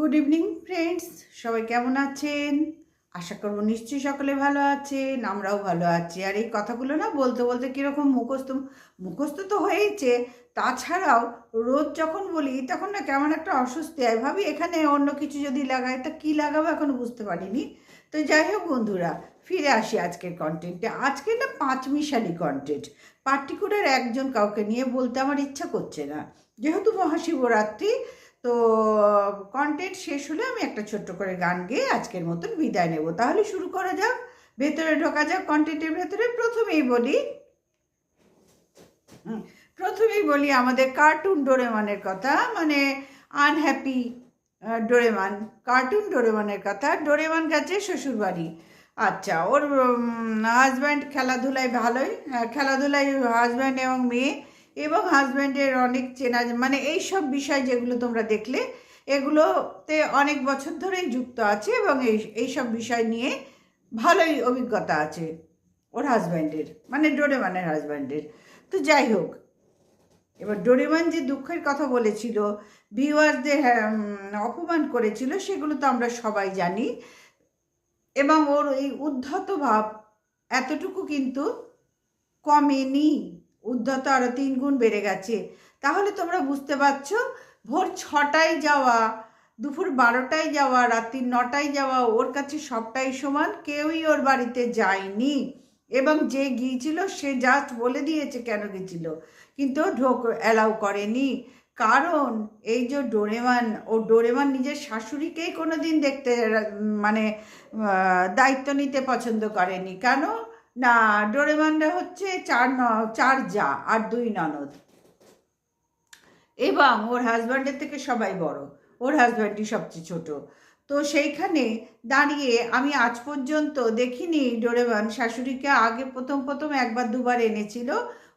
Good evening friends সবাই কেমন আছেন? আশা করব নিশ্চয়ই সকলে ভালো আছেন, আমরাও ভালো আছি। আর এই কথাগুলো না বলতে বলতে কীরকম মুখস্থ মুখস্থ তো হয়েইছে। তাছাড়াও রোজ যখন বলি, তখন না কেমন একটা অস্বস্তি হয়। ভাবি, এখানে অন্য কিছু যদি লাগাই, তা কী লাগাবো এখনও বুঝতে পারিনি। তো যাই হোক বন্ধুরা, ফিরে আসি আজকের কন্টেন্টে আজকে না পাঁচ মিশালি কন্টেন্ট পার্টিকুলার একজন কাউকে নিয়ে বলতে আমার ইচ্ছা করছে না। যেহেতু মহাশিবরাত্রি তো কন্টেন্ট শেষ হলে আমি একটা ছোট্ট করে গান গেয়ে আজকের মতন বিদায় নেব। তাহলে শুরু করা যাক। ভেতরে ঢোকা যাক কন্টেন্টের ভেতরে। প্রথমেই বলি প্রথমেই বলি আমাদের কার্টুন ডোরেমানের কথা মানে আনহ্যাপি ডোরেমান কার্টুন ডোরেমানের কথা। ডোরেমান গেছে শ্বশুরবাড়ি। আচ্ছা ওর হাজব্যান্ড খেলাধুলায় ভালোই আহ, খেলাধুলায় হাজব্যান্ড এবং মেয়ে এবং হাজব্যান্ডের অনেক চেনা মানে এই সব বিষয় যেগুলো তোমরা দেখলে, এগুলোতে অনেক বছর ধরেই যুক্ত আছে এবং এই এইসব বিষয় নিয়ে ভালোই অভিজ্ঞতা আছে ওর হাজব্যান্ডের মানে ডোরেমানের হাজব্যান্ডের তো যাই হোক, এবার ডোরেমান যে দুঃখের কথা বলেছিল ভিউয়ারদের অপমান করেছিল, সেগুলো তো আমরা সবাই জানি। এবং ওর এই উদ্ধত ভাব এতটুকু কিন্তু কমেনি। উদ্ধত আরও তিন গুণ বেড়ে গেছে। তাহলে তোমরা বুঝতে পারছ, ভোর ছটায় যাওয়া, দুপুর বারোটায় যাওয়া, রাত্রি নটায় যাওয়া, ওর কাছে সবটাই সমান, কেউই ওর বাড়িতে যায়নি। এবং যে গিয়েছিল, সে জাস্ট বলে দিয়েছে কেন গেছিল কিন্তু ঢোক অ্যালাউ করেনি। কারণ এই যে ডোরেমান, ও ডোরেমান নিজের শাশুড়িকেই কোনো দিন দেখতে মানে দায়িত্ব নিতে পছন্দ করেনি। কেন? না ডোরেমানরা হচ্ছে চার ন, চার যা আর দুই ননদ। এবং ওর হাজব্যান্ডের থেকে সবাই বড়, ওর হাজব্যান্ডই সবচেয়ে ছোট। তো সেইখানে দাঁড়িয়ে আমি আজ পর্যন্ত দেখিনি ডোরেমান শাশুড়িকে, আগে প্রথম প্রথম একবার দুবার এনেছিল,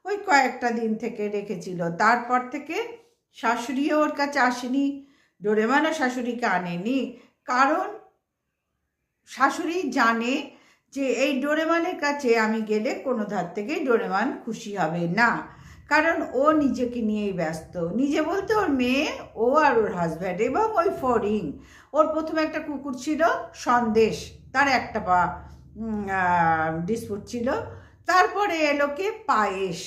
ওই কয়েকটা দিন থেকে রেখেছিল। তারপর থেকে শাশুড়িও ওর কাছে আসেনি, ডোরেমানও শাশুড়িকে আনেনি। কারণ শাশুড়ি জানে যে এই ডোরেমানের কাছে আমি গেলে কোনো ধার থেকেই ডোরেমান খুশি হবে না। কারণ ও নিজেকে নিয়েই ব্যস্ত। নিজে বলতে ওর মেয়ে, ও আর ওর হাজব্যান্ড এবং ওই ফরিং ওর প্রথমে একটা কুকুর ছিল, সন্দেশ। তার একটা পা ডিসপুট ছিল। তারপরে এলোকে পায়েস।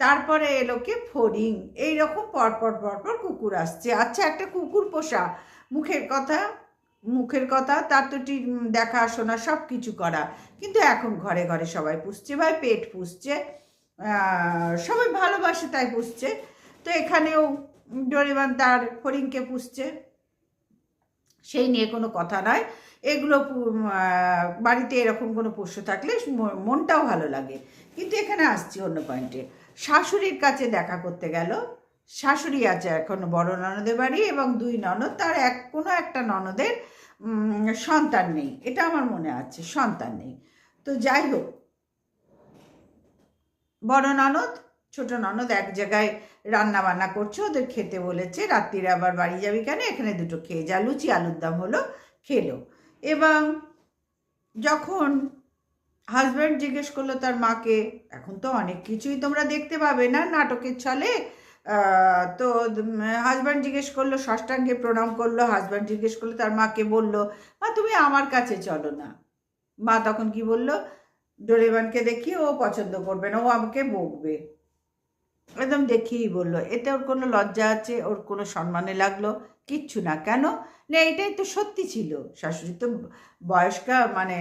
তারপরে এলোকে ফড়িং। এইরকম পরপর পরপর কুকুর আসছে। আচ্ছা একটা কুকুর পোষা। মুখের কথা মুখের কথা, তার তো দেখাশোনা সব কিছু করা। কিন্তু এখন ঘরে ঘরে সবাই পুষছে, ভাই পেট পুষছে সবাই ভালোবাসে তাই পুষছে। তো এখানেও ডোরেমান তার হরিণকে পুষছে। সেই নিয়ে কোনো কথা নয় এগুলো বাড়িতে এরকম কোনো পোষ্য থাকলে মনটাও ভালো লাগে। কিন্তু এখানে আসছি অন্য পয়েন্টে শাশুড়ির কাছে দেখা করতে গেল। শাশুড়ি আছে এখন, বড় ননদের বাড়ি এবং দুই ননদ, তার এক, কোনো একটা ননদের সন্তান নেই। এটা আমার মনে আছে, সন্তান নেই। তো যাই হোক, বড় ননদ, ছোট ননদ এক জায়গায় রান্না বান্না করছে, ওদের খেতে বলেছে, রাত্রিরে আবার বাড়ি যাবি কেন? এখানে দুটো খেয়ে যা, লুচি, আলুর দম হলো, খেলো। এবং যখন হাজব্যান্ড জিজ্ঞেস করল তার মাকে, এখন তো অনেক কিছুই তোমরা দেখতে পাবে না, নাটকের ছলে তো হাজব্যান্ড জিজ্ঞেস করল, ষষ্ঠাঙ্গে প্রণাম করল হাজব্যান্ড জিজ্ঞেস করল, তার মাকে বলল, মা, তুমি আমার কাছে চলো না। মা তখন কি বলল, ডোরেমানকে দেখি, ও পছন্দ করবে না, ও আমাকে বকবে। একদম দেখিয়েই বলল। এতে ওর কোনো লজ্জা আছে, ওর কোনো সম্মানে লাগল, কিচ্ছু না। কেন? না, এটাই তো সত্যি ছিল। শাশুড়ি তো বয়স্কা মানে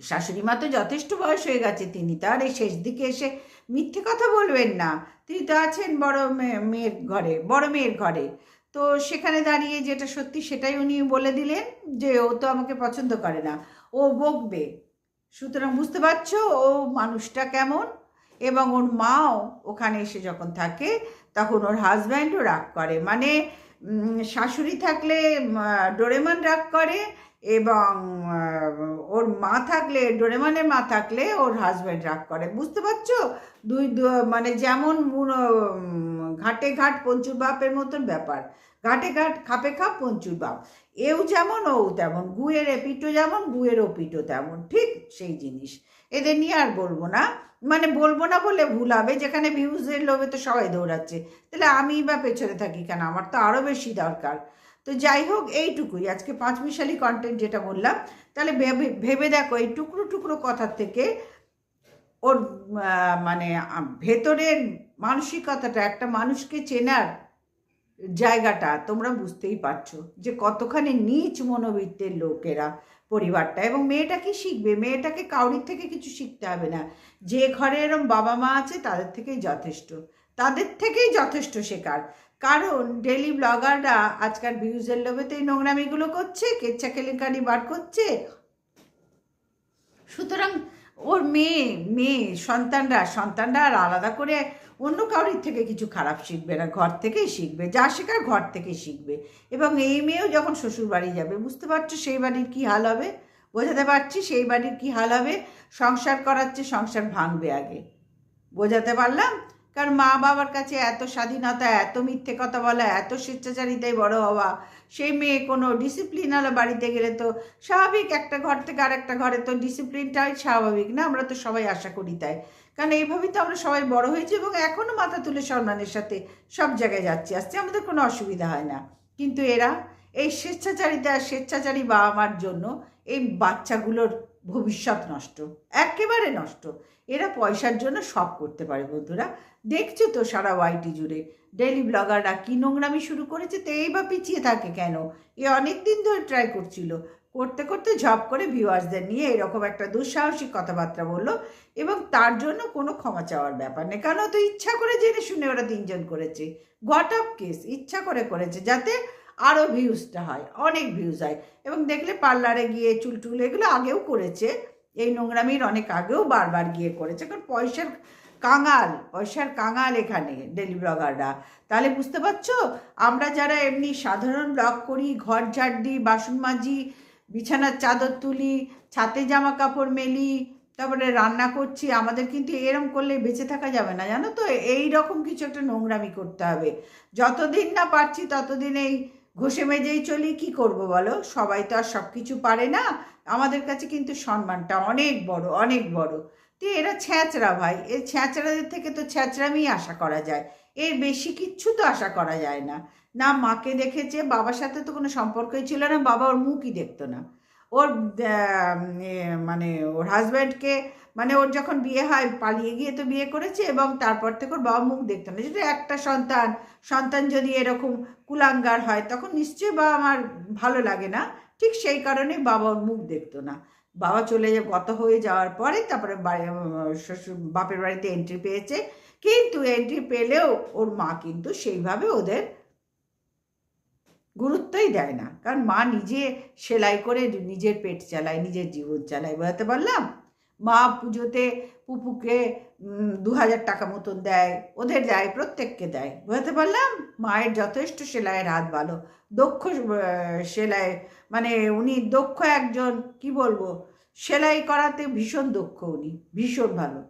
শাশুড়ি মা তো যথেষ্ট বয়স হয়ে গেছে, তিনি তার এই শেষ দিকে এসে মিথ্যে কথা বলবেন না। তিনি তো আছেন বড় মেয়ে- মেয়ের ঘরে, বড় মেয়ের ঘরে। তো সেখানে দাঁড়িয়ে যেটা সত্যি সেটাই উনি বলে দিলেন যে, ও তো আমাকে পছন্দ করে না। ও বকবে। সুতরাং বুঝতে পারছ, ও মানুষটা কেমন? এবং ওর মাও ওখানে এসে যখন থাকে, তখন ওর হাজব্যান্ডও রাগ করে। মানে শাশুড়ি থাকলে ডোরেমান রাগ করে এবং ওর মা থাকলে, ডোরেমানের মা থাকলে ওর হাজব্যান্ড রাগ করে। বুঝতে পারছ? দুই মানে যেমন ঘাটে ঘাট পঞ্চুর বাপের মতন ব্যাপার। ঘাটে ঘাট, খাপে খাপ, পঞ্চুর বাপ। এও যেমন, ও তেমন। গুয়ের এপিটো যেমন, গুয়ের ওপিটো তেমন। ঠিক সেই জিনিস। এদের নিয়ে আর বলব না। মানে বলব না বলে ভুল হবে। যেখানে ভিউজের লোভে তো সবাই দৌড়াচ্ছে। তাহলে আমি বা পেছনে থাকি কেন? আমার তো আরও বেশি দরকার। তো যাই হোক, এইটুকুই। আজকে পাঁচ মিশালি কন্টেন্ট যেটা বললাম, তাহলে ভেবে ভেবে দেখো, এই টুকরো টুকরো কথার থেকে ওর মানে ভেতরের মানসিকতাটা, একটা মানুষকে চেনার জায়গাটা তোমরা বুঝতেই পারছ যে কতখানি নিচ মনোবৃত্তের লোকেরা পরিবারটা। এবং মেয়েটা কি শিখবে? মেয়েটাকে কাউরির থেকে কিছু শিখতে হবে না। যে ঘরে এরম বাবা মা আছে, তাদের থেকেই যথেষ্ট। তাদের থেকেই যথেষ্ট শেখার। কারণ ডেলি ব্লগাররা আজকাল ভিউজের লোভে তো এই নোংরামিগুলো করছে, কেচ্ছা কেলেঙ্কারি বার করছে। সুতরাং ওর মেয়ে মেয়ে, সন্তানরা সন্তানরা আর আলাদা করে অন্য কাউরির থেকে কিছু খারাপ শিখবে না, ঘর থেকেই শিখবে, যা শেখার ঘর থেকেই শিখবে। এবং এই মেয়েও যখন শ্বশুর বাড়ি যাবে, বুঝতে পারছ সেই বাড়ির কী হাল হবে? বোঝাতে পারছি সেই বাড়ির কী হাল হবে? সংসার করাচ্ছে সংসার ভাঙবে আগে। বোঝাতে পারলাম? কারণ মা বাবার কাছে এত স্বাধীনতা, এত মিথ্যে কথা বলা, এত স্বেচ্ছাচারিতায় বড় হওয়া, সেই মেয়ে কোনো ডিসিপ্লিন ডিসিপ্লিনওয়ালা বাড়িতে গেলে তো স্বাভাবিক একটা ঘর থেকে আর একটা ঘরে তো ডিসিপ্লিনটাই স্বাভাবিক না? আমরা তো সবাই আশা করি তাই। কারণ এইভাবেই তো আমরা সবাই বড় হয়েছি এবং এখনও মাথা তুলে সম্মানের সাথে সব জায়গায় যাচ্ছি। আসছে আমাদের কোনো অসুবিধা হয় না। কিন্তু এরা এই স্বেচ্ছাচারিতা, স্বেচ্ছাচারী বাবা মার জন্য এই বাচ্চাগুলোর ভবিষ্যৎ নষ্ট, একেবারে নষ্ট। এরা পয়সার জন্য সব করতে পারে বন্ধুরা। দেখছ তো সারা ওয়াইটি জুড়ে। ডেইলি ব্লগাররা কি নোংরামি শুরু করেছে তো এই বা পিছিয়ে থাকে কেন? এ অনেক দিন ধরে ট্রাই করছিল। করতে করতে ঝপ করে ভিউয়ার্সদের নিয়ে এরকম একটা দুঃসাহসিক কথাবার্তা বলল এবং তার জন্য কোনো ক্ষমা চাওয়ার ব্যাপার নেই। কারণ তো ইচ্ছা করে জেনে শুনে ওরা তিনজন করেছে। গট আপ কেস ইচ্ছা করে করেছে যাতে আরও ভিউজটা হয়, অনেক ভিউজ হয়। এবং দেখলে পার্লারে গিয়ে চুল টুল এগুলো আগেও করেছে, এই নোংরামির অনেক আগেও বারবার গিয়ে করেছে। কারণ পয়সার কাঙাল পয়সার কাঙাল এখানে ডেলি ব্লগাররা তাহলে বুঝতে পারছ? আমরা যারা এমনি সাধারণ ব্লগ করি, ঘর ঝাড় দিই বাসন মাজি, বিছানার চাদর তুলি, ছাতে জামা কাপড় মেলি, তারপরে রান্না করছি, আমাদের কিন্তু এরম করলে বেঁচে থাকা যাবে না। জানো তো? এই রকম কিছু একটা নোংরামি করতে হবে। যতদিন না পারছি ততদিন এই ঘষে মেজেই চলি, কি করব বলো? সবাই তো আর সব কিছু পারে না। আমাদের কাছে কিন্তু সম্মানটা অনেক বড় অনেক বড়। তো এরা ছ্যাঁচড়া ভাই এই ছ্যাঁচড়াদের থেকে তো ছ্যাঁচড়ামি আশা করা যায়। এর বেশি কিচ্ছু তো আশা করা যায় না। না মাকে দেখেছে, বাবার সাথে তো কোনো সম্পর্কই ছিল না, বাবা ওর মুখই দেখতো না। ওর মানে ওর হাজব্যান্ডকে মানে ওর যখন বিয়ে হয়, পালিয়ে গিয়ে তো বিয়ে করেছে এবং তারপর থেকে ওর বাবা মুখ দেখতো না। যেটা একটা সন্তান সন্তান যদি এরকম কুলাঙ্গার হয়, তখন নিশ্চয়ই বাবা আমার ভালো লাগে না। ঠিক সেই কারণে বাবা ওর মুখ দেখতো না। বাবা চলে যা, গত হয়ে যাওয়ার পরে তারপরে শ্বশুর, বাপের বাড়িতে এন্ট্রি পেয়েছে। কিন্তু এন্ট্রি পেলেও ওর মা কিন্তু সেইভাবে ওদের গুরুত্বই দেয় না। কারণ মা নিজে সেলাই করে নিজের পেট চালায়, নিজের জীবন চালায়, বোঝাতে পারলাম? মা পুজোতে পুপুকে দু হাজার টাকা মতন দেয়, ওদের দেয়, প্রত্যেককে দেয়। বোঝাতে পারলাম? মায়ের যথেষ্ট সেলাইয়ের হাত ভালো। দক্ষ সেলাই মানে উনি দক্ষ একজন, কি বলব? সেলাই করাতে ভীষণ দক্ষ উনি, ভীষণ ভালো।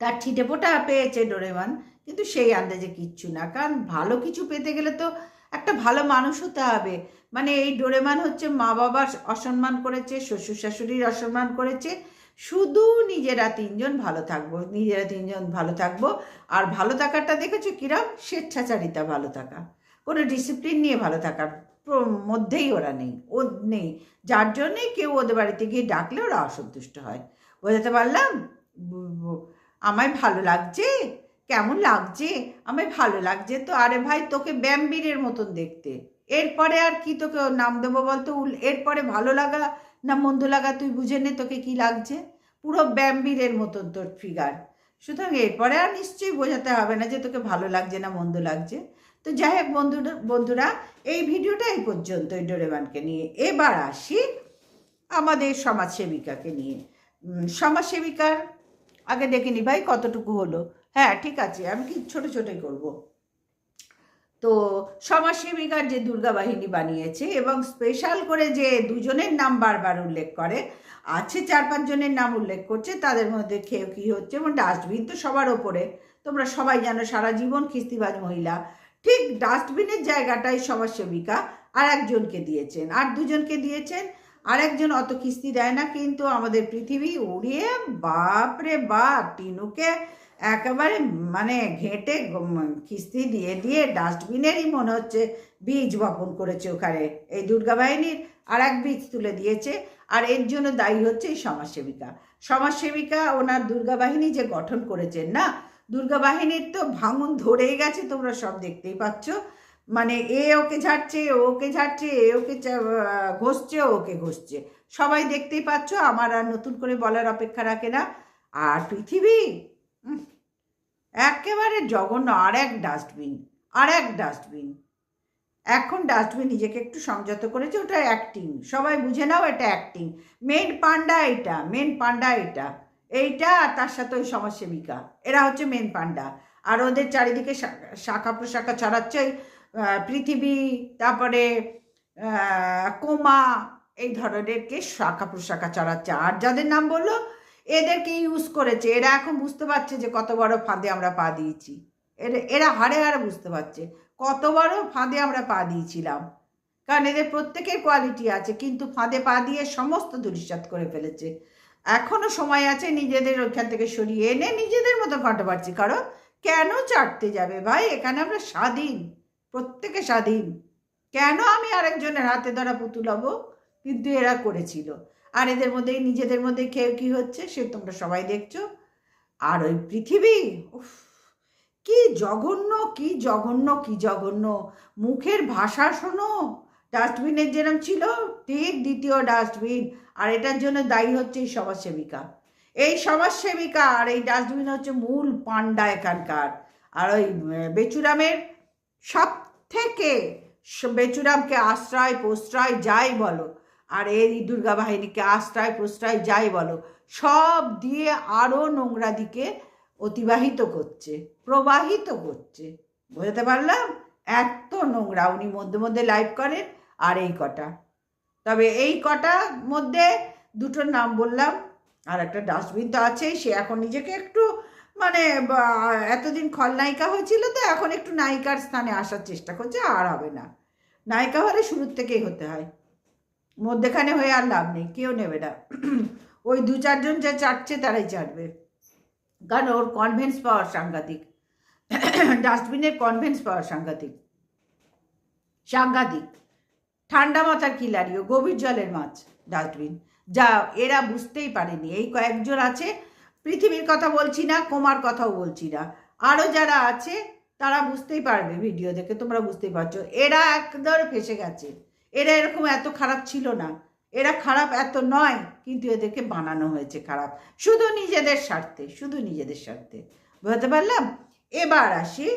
তার ছিটে ফোটা পেয়েছে ডোরেমান, কিন্তু সেই আন্দাজে কিচ্ছু না। কারণ ভালো কিছু পেতে গেলে তো একটা ভালো মানুষ হতে হবে। মানে এই ডোরেমান হচ্ছে মা বাবার অসম্মান করেছে শ্বশুর শাশুড়ির অসম্মান করেছে। শুধু নিজেরা তিনজন ভালো থাকব, নিজেরা তিনজন ভালো থাকব। আর ভালো থাকাটা দেখেছ কিরম? স্বেচ্ছাচারিতা ভালো থাকা। কোনো ডিসিপ্লিন নিয়ে ভালো থাকার মধ্যেই ওরা নেই। ও নেই। যার জন্যে কেউ ওদের বাড়িতে গিয়ে ডাকলে ওরা অসন্তুষ্ট হয়। বোঝাতে পারলাম? আমায় ভালো লাগছে? কেমন লাগছে? আমায় ভালো লাগছে তো। আরে ভাই, তোকে ব্যামবীরের মতন দেখতে। এরপরে আর কি তোকে নাম দেবো বলতো? উল- এরপরে ভালো লাগা না মন্দ লাগা তুই বুঝে নে তোকে কি লাগছে। পুরো ব্যামবীরের মতন তোর ফিগার সুতরাং এরপরে আর নিশ্চয়ই বোঝাতে হবে না যে তোকে ভালো লাগছে না মন্দ লাগছে। তো যাই হোক বন্ধুরা বন্ধুরা, এই ভিডিওটা এই পর্যন্তই ডোরেমানকে নিয়ে। এবার আসি আমাদের সমাজসেবিকাকে নিয়ে। সমাজসেবিকার আগে দেখে নি ভাই কতটুকু হলো। হ্যাঁ ঠিক আছে, আমি কি ছোট ছোটই করব। তো সমাজসেবিকার যে দুর্গা বাহিনী বানিয়েছে এবং স্পেশাল করে যে দুজনের নাম বারবার উল্লেখ করে, আছে চার পাঁচজনের নাম উল্লেখ করছে, তাদের মধ্যে খেয়ে কী হচ্ছে, এবং ডাস্টবিন তো সবার ওপরে। তোমরা সবাই জানো সারা জীবন খিস্তিবাজ মহিলা। ঠিক ডাস্টবিনের জায়গাটাই সমাজসেবিকা আর একজনকে দিয়েছেন। আর দুজনকে দিয়েছেন আর একজন অত কিস্তি দেয় না, কিন্তু আমাদের পৃথিবী উড়িয়ে বাপ রে বাপ, টিনুকে একেবারে মানে ঘেঁটে কিস্তি দিয়ে দিয়ে ডাস্টবিনেরই মনে হচ্ছে বীজ বপন করেছে ওখানে। এই দুর্গা বাহিনীর আর এক বীজ তুলে দিয়েছে, আর এর জন্য দায়ী হচ্ছে এই সমাজসেবিকা। সমাজসেবিকা ওনার দুর্গা বাহিনী যে গঠন করেছেন না, দুর্গা বাহিনীর তো ভাঙন ধরেই গেছে, তোমরা সব দেখতেই পাচ্ছ। মানে এ ওকে ঝাড়ছে ওকে ঝাড়ছে, এ ওকে ঘষছে ওকে ঘষছে। সবাই দেখতেই পাচ্ছ, আমার আর নতুন করে বলার অপেক্ষা রাখে না। আর পৃথিবী একেবারে জঘন্য, আর এক ডাস্টবিন আর এক ডাস্টবিন এখন ডাস্টবিন নিজেকে একটু সংযত করেছে, ওটা অ্যাক্টিং সবাই বুঝে নাও এটা অ্যাক্টিং মেন পান্ডা এটা মেন পান্ডা এটা এইটা আর তার সাথে ওই সমাজসেবিকা। এরা হচ্ছে মেন পান্ডা। আর ওদের চারিদিকে শাখা প্রশাখা ছড়াচ্ছে পৃথিবী, তারপরে কোমা, এই ধরনেরকে শাখা প্রশাখা ছড়াচ্ছে। আর যাদের নাম বলল এদেরকে ইউজ করেছে। এরা এখন বুঝতে পারছে যে কত বড় ফাঁদে আমরা পা দিয়েছি। এরা এরা হারে হাড়ে বুঝতে পারছে কত বড় ফাঁদে আমরা পা দিয়েছিলাম। কারণ এদের প্রত্যেকের কোয়ালিটি আছে, কিন্তু ফাঁদে পা দিয়ে সমস্ত দুরিশ্বাত করে ফেলেছে। এখনও সময় আছে নিজেদের ওইখান থেকে সরিয়ে এনে নিজেদের মতো কন্ট্রোভার্সি কারণ কেন চাটতে যাবে ভাই? এখানে আমরা স্বাধীন, প্রত্যেকে স্বাধীন। কেন আমি আরেকজনের হাতে ধরা পুতুল হব? কিন্তু এরা করেছিল। আর এদের মধ্যেই নিজেদের মধ্যে কেউ কি হচ্ছে, সে তোমরা সবাই দেখছ। আর ওই পৃথিবী, উফ, কি জঘন্য কি জঘন্য কি জঘন্য। মুখের ভাষা শোনো, ডাস্টবিনের যেরকম ছিল, ঠিক দ্বিতীয় ডাস্টবিন। আর এটার জন্য দায়ী হচ্ছে এই সমাজসেবিকা। এই সমাজসেবিকা আর এই ডাস্টবিন হচ্ছে মূল পান্ডা এখানকার। আর ওই বেচুরামের সব থেকে বেচুরামকে আশ্রয়, প্রশ্রয়, যাই বলো আর এই দুর্গা বাহিনীকে আশ্রয় প্রশ্রয় যাই বলো, সব দিয়ে আরও নোংরা দিকে অতিবাহিত করছে, প্রবাহিত করছে। বুঝতে পারলাম? এত নোংরা, উনি মধ্যে মধ্যে লাইভ করেন আর এই কটা। তবে এই কটা মধ্যে দুটোর নাম বললাম, আর একটা ডাস্টবিন তো আছেই, সে এখন নিজেকে একটু মানে এতদিন খলনায়িকা হয়েছিল তো, এখন একটু নায়িকার স্থানে আসার চেষ্টা করছে, আর হবে না। নায়িকা হলে শুরুর থেকেই হতে হয়। মধ্যেখানে হয়ে আর লাভ নেই, কেউ নেবে না। ওই দু চারজন যা চাটছে তারাই চাটবে। কারণ ওর কনভেন্স পাওয়ার সাংঘাতিক। ডাস্টবিনের কনভেন্স পাওয়ার সাংঘাতিক। সাংঘাতিক। ঠান্ডা মাথার কিলারিও গভীর জলের মাছ ডাস্টবিন যা এরা বুঝতেই পারেনি। এই কয়েকজন আছে, পৃথিবীর কথা বলছি না, কোমার কথাও বলছি না। আরও যারা আছে, তারা বুঝতেই পারবে ভিডিও দেখে, তোমরা বুঝতেই পারছ। এরা একদম ফেসে গেছে। এরা এরকম এত খারাপ ছিল না। এরা খারাপ এত নয়, কিন্তু এদেরকে বানানো হয়েছে খারাপ। শুধু নিজেদের স্বার্থে, শুধু নিজেদের স্বার্থে। বুঝতে পারলাম? এবার আসি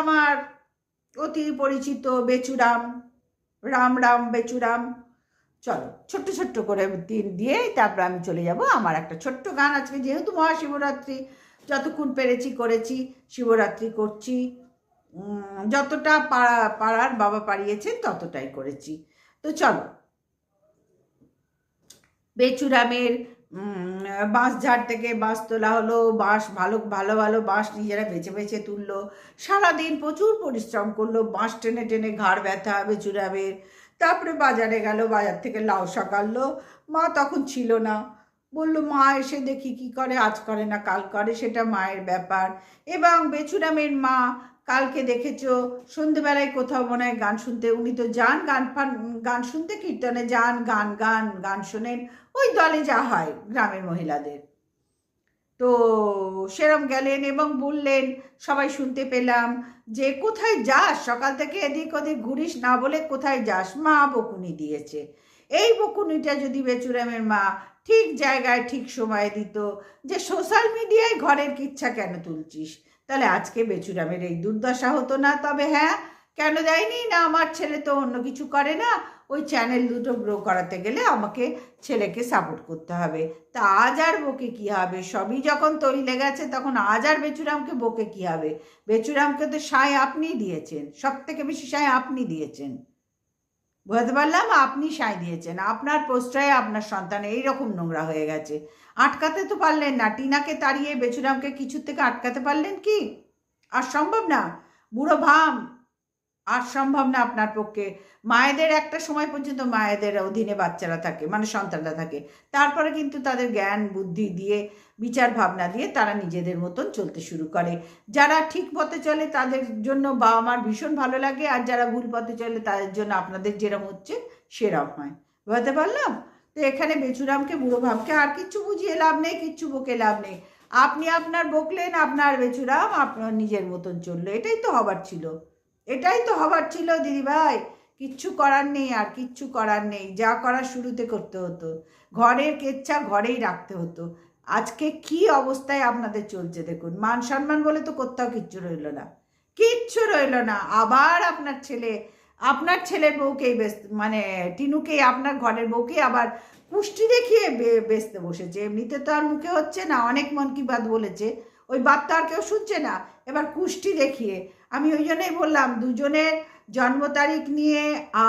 আমার অতি পরিচিত বেচুরাম, রাম রাম বেচুরাম। চলো, ছোট্ট ছোট্ট করে দিন দিয়ে তারপর আমি চলে যাব। আমার একটা ছোট্ট গান আজকে যেহেতু মহাশিবরাত্রি, যতক্ষণ পেরেছি করেছি, শিবরাত্রি করছি। যতটা পাড়া পাড়ার বাবা পাড়িয়েছেন ততটাই করেছি। তো চলো। বেচুরামের উম, বাঁশ ঝাড় থেকে বাঁশ তোলা হলো বাঁশ ভালো ভালো ভালো বাঁশ নিজেরা বেছে বেছে তুললো। সারাদিন প্রচুর পরিশ্রম করল বাঁশ টেনে টেনে ঘাড় ব্যথা বেচুরামের। তারপরে বাজারে গেল বাজার থেকে লাউ শাক মা তখন ছিল না। বলল মা এসে দেখি কি করে আজ করে না কাল করে সেটা মায়ের ব্যাপার। এবং বেচুরামের মা কালকে দেখেছ, সন্ধেবেলায় কোথাও মনে হয় গান শুনতে, উনি তো যান গান ফান, গান শুনতে কীর্তনে যান, গান গান গান শোনেন, ওই দলে যা হয় গ্রামের মহিলাদের। তো সেরম গেলেন এবং বললেন, সবাই শুনতে পেলাম যে কোথায় যাস, সকাল থেকে এদিক ওদিক ঘুরিস না বলে কোথায় যাস, মা বকুনি দিয়েছে। এই বকুনিটা যদি বেচুরামের মা ঠিক জায়গায় ঠিক সময় দিত যে সোশ্যাল মিডিয়ায় ঘরের কিচ্ছা কেন তুলছিস? তাহলে আজকে বেচুরামের এই দুর্দশা হতো না, তবে হ্যাঁ কেন দেয়নি? না, আমার ছেলে তো অন্য কিছু করে না। ওই চ্যানেল দুটো গ্রো করাতে গেলে আমাকে ছেলেকে সাপোর্ট করতে হবে। তা আজ আর বকে কী হবে? সবই যখন তৈলে গেছে তখন আজ আর বেচুরামকে বকে কী হবে? বেচুরামকে তো সায় আপনি দিয়েছেন সব থেকে বেশি সায় আপনি দিয়েছেন। বুঝতে পারলাম আপনি সায় দিয়েছেন। আপনার প্রশ্রয়ে আপনার সন্তান এইরকম নোংরা হয়ে গেছে। আটকাতে তো পারলেন না। টিনাকে তাড়িয়ে বেচুরামকে কিছু থেকে আটকাতে পারলেন কি? আর সম্ভব না। বুড়ো ভাম আর সম্ভব না আপনার পক্ষে। মায়েদের একটা সময় পর্যন্ত মায়েদের অধীনে বাচ্চারা থাকে মানে সন্তানরা থাকে। তারপরে কিন্তু তাদের জ্ঞান, বুদ্ধি দিয়ে, বিচার ভাবনা দিয়ে তারা নিজেদের মতন চলতে শুরু করে। যারা ঠিক পথে চলে তাদের জন্য বাবা মার ভীষণ ভালো লাগে, আর যারা ভুল পথে চলে তাদের জন্য আপনাদের যেরম হচ্ছে সেরম হয়। বুঝতে পারলাম? তো এখানে বেচুরামকে বুড়ো ভাবকে আর কিচ্ছু বুঝিয়ে লাভ নেই, কিচ্ছু বকে লাভ নেই। আপনি আপনার বকলেন, আপনার বেচুরাম আপনার নিজের মতন চলল। এটাই তো হবার ছিল। এটাই তো হবার ছিল দিদিভাই কিচ্ছু করার নেই আর কিচ্ছু করার নেই। যা করার শুরুতে করতে হতো। ঘরের কেচ্ছা ঘরেই রাখতে হতো। আজকে কি অবস্থায় আপনাদের চলছে দেখুন। মান সম্মান বলে তো কোথাও কিচ্ছু রইল না। কিচ্ছু রইল না। আবার আপনার ছেলে, আপনার ছেলের বউকেই বেচতে মানে টিনুকেই আপনার ঘরের বউকে আবার পুষ্টি দেখিয়ে বে- বেচতে বসেছে। এমনিতে তো আর মুখে হচ্ছে না। অনেক মন কি বাত বলেছে। ওই বাদ তো আর কেউ শুনছে না। এবার কুষ্টি দেখিয়ে আমি ওই জন্যই বললাম, দুজনের জন্ম তারিখ নিয়ে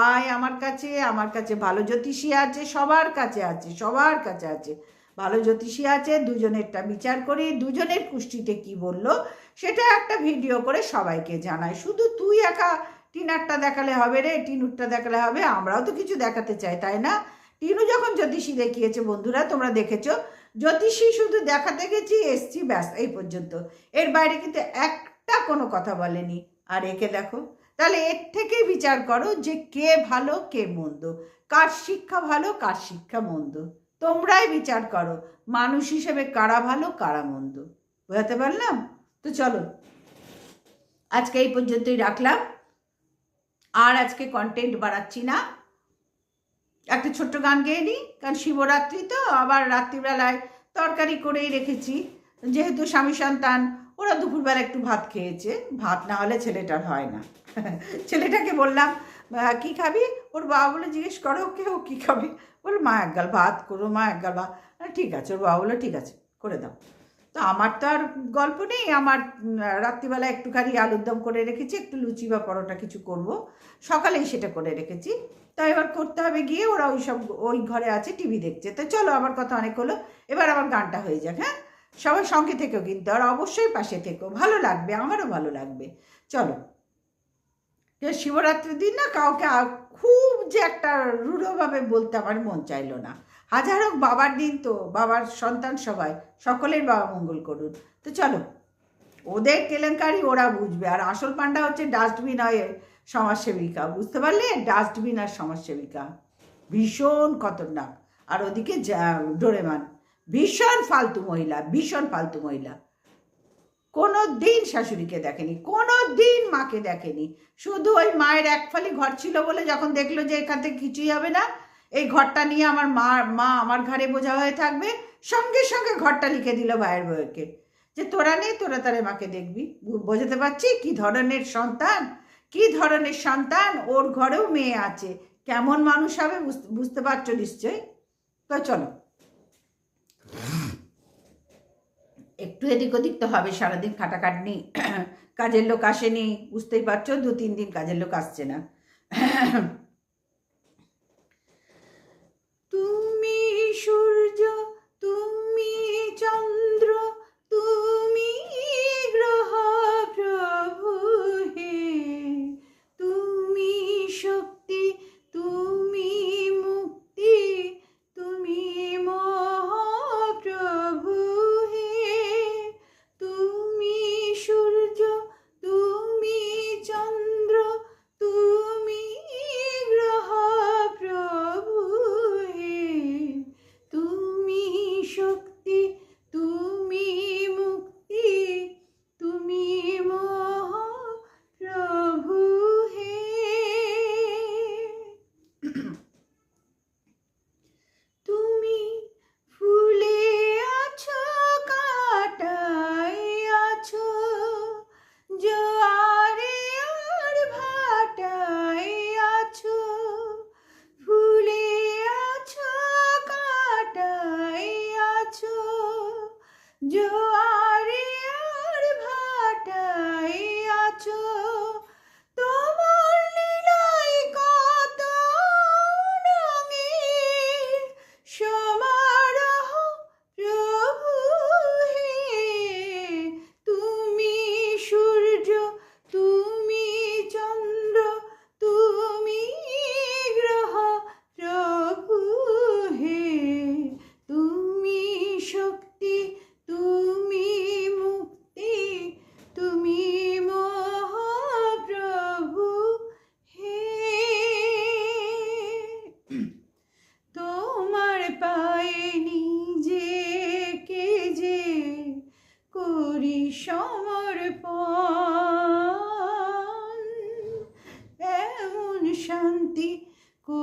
আয় আমার কাছে আমার কাছে ভালো জ্যোতিষী আছে, সবার কাছে আছে, সবার কাছে আছে। ভালো জ্যোতিষী আছে, দুজনেরটা বিচার করি, দুজনের কুষ্টিতে কি বলল, সেটা একটা ভিডিও করে সবাইকে জানাই। শুধু তুই একা টিনারটা দেখালে হবে রে, টিনুরটা দেখালে হবে, আমরাও তো কিছু দেখাতে চাই, তাই না? টিনু যখন জ্যোতিষী দেখিয়েছে, বন্ধুরা, তোমরা দেখেছ? জ্যোতিষী শুধু দেখাতে গেছি, এসছি, ব্যাস, এই পর্যন্ত। এর বাইরে কিন্তু একটা কোনো কথা বলেনি। আর একে দেখো, তাহলে এর থেকেই বিচার করো যে কে ভালো, কে মন্দ। কার শিক্ষা ভালো, কার শিক্ষা মন্দ। তোমরাই বিচার করো, মানুষ হিসেবে কারা ভালো, কারা মন্দ। বোঝাতে পারলাম? তো চলো, আজকে এই পর্যন্তই রাখলাম। আর আজকে কন্টেন্ট বাড়াচ্ছি না। একটা ছোট্ট গান গেয়ে নিই, কারণ শিবরাত্রি তো আবার রাত্রিবেলায় তরকারি করেই রেখেছি। যেহেতু স্বামী সন্তান ওরা দুপুরবেলা একটু ভাত খেয়েছে। ভাত না হলে ছেলেটার হয় না। ছেলেটাকে বললাম "আহ, কি খাবি? ওর বাবা বলে জিজ্ঞেস করো ওকে ও কী খাবে? বল মা এক গাল ভাত করো মা এক গাল ভাত। ঠিক আছে। ওর বাবা বলল ঠিক আছে করে দাও। তো আমার তো আর গল্প নেই। আমার রাত্রিবেলা একটুখানি আলুর দম করে রেখেছি একটু লুচি বা পরোটা কিছু করব। সকালেই সেটা করে রেখেছি। তো এবার করতে হবে গিয়ে ওরা ওই সব ওই ঘরে আছে টিভি দেখছে। তো চলো আমার কথা অনেক হলো। এবার আমার গানটা হয়ে যাক হ্যাঁ? সবাই সঙ্গে থেকেও কিন্তু, আর অবশ্যই পাশে থেকো ভালো লাগবে, আমারও ভালো লাগবে। চলো। শিবরাত্রির দিন না কাউকে খুব যে একটা রূঢ়ভাবে বলতে আমার মন চাইলো না। হাজার হোক বাবার দিন তো, বাবার সন্তান সবাই, সকলের বাবা মঙ্গল করুন। তো চলো, ওদের কেলেঙ্কারি ওরা বুঝবে। আর আসল পান্ডা হচ্ছে ডাস্টবিন হয় সমাজসেবিকা। বুঝতে পারলে? ডাস্টবিন আর সমাজসেবিকা। ভীষণ খতরনাক। আর ওদিকে ডোরেমান। ভীষণ ফালতু মহিলা, ভীষণ ফালতু মহিলা। কোনো দিন শাশুড়িকে দেখেনি, কোনো দিন মাকে দেখেনি। শুধু ওই মায়ের এক ফালি ঘর ছিল বলে যখন দেখল যে এখান থেকে কিছুই হবে না, এই ঘরটা নিয়ে আমার মা মা আমার ঘরে বোঝা হয়ে থাকবে, সঙ্গে সঙ্গে ঘরটা লিখে দিল ভাইয়ের বউকে। যে তোরা নেই তোরা তারে মাকে দেখবি। বোঝাতে পারছি? কি ধরনের সন্তান? কি ধরনের সন্তান? ওর ঘরেও মেয়ে আছে। কেমন মানুষ হবে বুঝ- বুঝতে পারছ নিশ্চয়ই? তো চলো। একটু এদিক ওদিক তো হবে, সারাদিন খাটাখাটনি, কাজের লোক আসেনি, বুঝতেই পারছ, দু তিন দিন কাজের লোক আসছে না। তুমি সূর্য সমর্পণ এমন শান্তি কো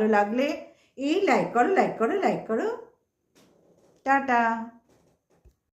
ভালো লাগলে এই লাইক করো লাইক করো লাইক করো। টাটা।